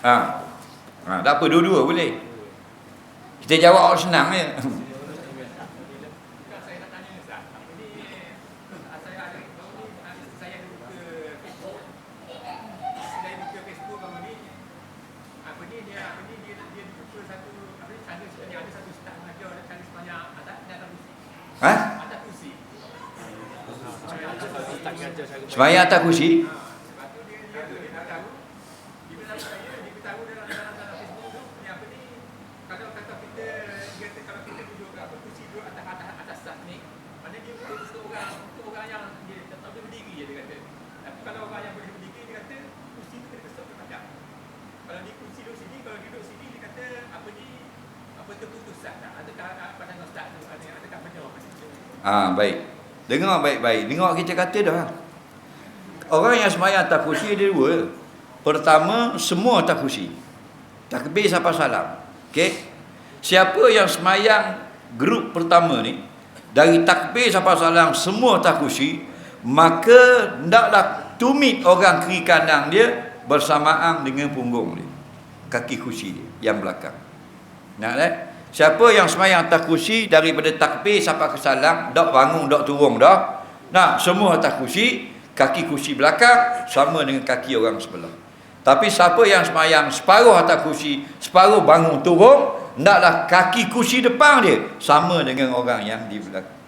Ha. ha. Tak apa dua-dua boleh. Kita jawab orang senang je. Bukan saya nak tanya Ustaz. Apa ni ah, saya ada baru ni ah, saya ada buka Facebook. Saya buka Facebook baru ni apa ni dia apa ni dia dia buka satu apa ni channel sebenarnya ada satu ustaz mengajar ada channel sebenarnya atas di atas kursi. Ha? Atas kursi. Semayang atas kursi. Sebab tu dia dia dia beritahu dia beritahu saya dia beritahu dalam dalam dalam Facebook tu ni apa ni kalau kata kita dia kata kalau kita duduk kat apa kursi duduk atas atas atas sat ni mana dia untuk untuk orang untuk orang yang dia tak boleh berdiri je dia kata tapi kalau orang yang boleh berdiri dia kata kursi tu kena besar terhadap kalau di kursi duduk sini kalau duduk sini dia kata apa ni apa terputus sat tak adakah ah, pandangan ustaz tu ada adakah tu Ha, baik. Dengar baik-baik. Dengar kita kata dah. Orang yang semayang atas kursi ada dua. Pertama, semua atas kursi. Takbir sampai salam. Okey? Siapa yang semayang grup pertama ni, dari takbir sampai salam semua atas kursi, maka hendaklah tumit orang kiri kanan dia bersamaan dengan punggung dia. Kaki kursi yang belakang. Nak tak? Siapa yang semayang atas kursi daripada takbir sampai ke salam, dak bangun, dak turun dah. Nah, semua atas kursi, kaki kursi belakang sama dengan kaki orang sebelah. Tapi siapa yang semayang separuh atas kursi, separuh bangun turun, hendaklah kaki kursi depan dia sama dengan orang yang di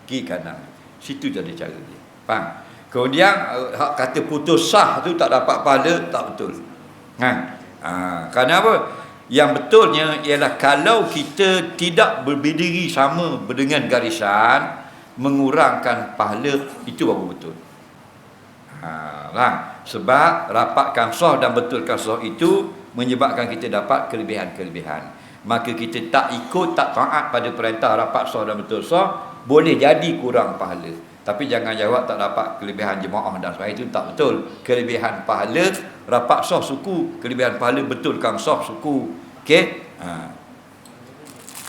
kiri kanan. Situ jadi cara dia. Faham? Kemudian eh, kata putus sah tu tak dapat pahala tak betul. Ha. Ha, kerana apa? Yang betulnya ialah kalau kita tidak berdiri sama dengan garisan mengurangkan pahala itu baru betul. Ha, lah. Sebab rapatkan sah dan betulkan sah itu menyebabkan kita dapat kelebihan-kelebihan. Maka kita tak ikut, tak taat pada perintah rapat sah dan betul sah, boleh jadi kurang pahala. Tapi jangan jawab tak dapat kelebihan jemaah dan sebagainya itu tak betul. Kelebihan pahala rapat sah suku, kelebihan pahala betulkan sah suku. Okey? Ha.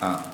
Ha.